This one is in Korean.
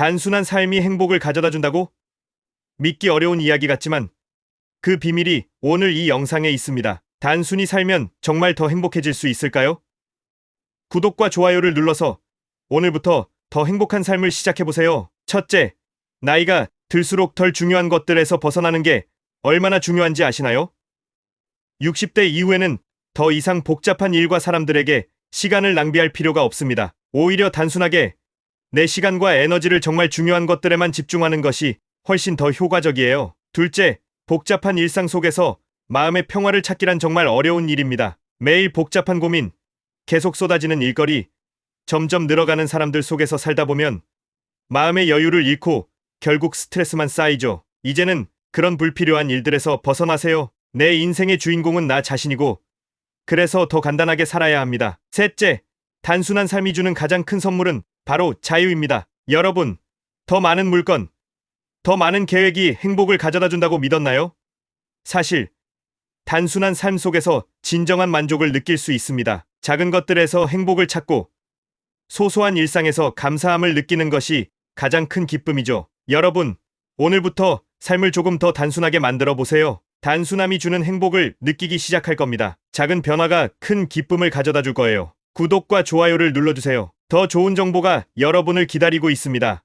단순한 삶이 행복을 가져다 준다고? 믿기 어려운 이야기 같지만 그 비밀이 오늘 이 영상에 있습니다. 단순히 살면 정말 더 행복해질 수 있을까요? 구독과 좋아요를 눌러서 오늘부터 더 행복한 삶을 시작해보세요. 첫째, 나이가 들수록 덜 중요한 것들에서 벗어나는 게 얼마나 중요한지 아시나요? 60대 이후에는 더 이상 복잡한 일과 사람들에게 시간을 낭비할 필요가 없습니다. 오히려 단순하게 내 시간과 에너지를 정말 중요한 것들에만 집중하는 것이 훨씬 더 효과적이에요. 둘째, 복잡한 일상 속에서 마음의 평화를 찾기란 정말 어려운 일입니다. 매일 복잡한 고민, 계속 쏟아지는 일거리, 점점 늘어가는 사람들 속에서 살다 보면 마음의 여유를 잃고 결국 스트레스만 쌓이죠. 이제는 그런 불필요한 일들에서 벗어나세요. 내 인생의 주인공은 나 자신이고 그래서 더 간단하게 살아야 합니다. 셋째, 단순한 삶이 주는 가장 큰 선물은 바로 자유입니다. 여러분, 더 많은 물건, 더 많은 계획이 행복을 가져다 준다고 믿었나요? 사실, 단순한 삶 속에서 진정한 만족을 느낄 수 있습니다. 작은 것들에서 행복을 찾고 소소한 일상에서 감사함을 느끼는 것이 가장 큰 기쁨이죠. 여러분, 오늘부터 삶을 조금 더 단순하게 만들어 보세요. 단순함이 주는 행복을 느끼기 시작할 겁니다. 작은 변화가 큰 기쁨을 가져다 줄 거예요. 구독과 좋아요를 눌러주세요. 더 좋은 정보가 여러분을 기다리고 있습니다.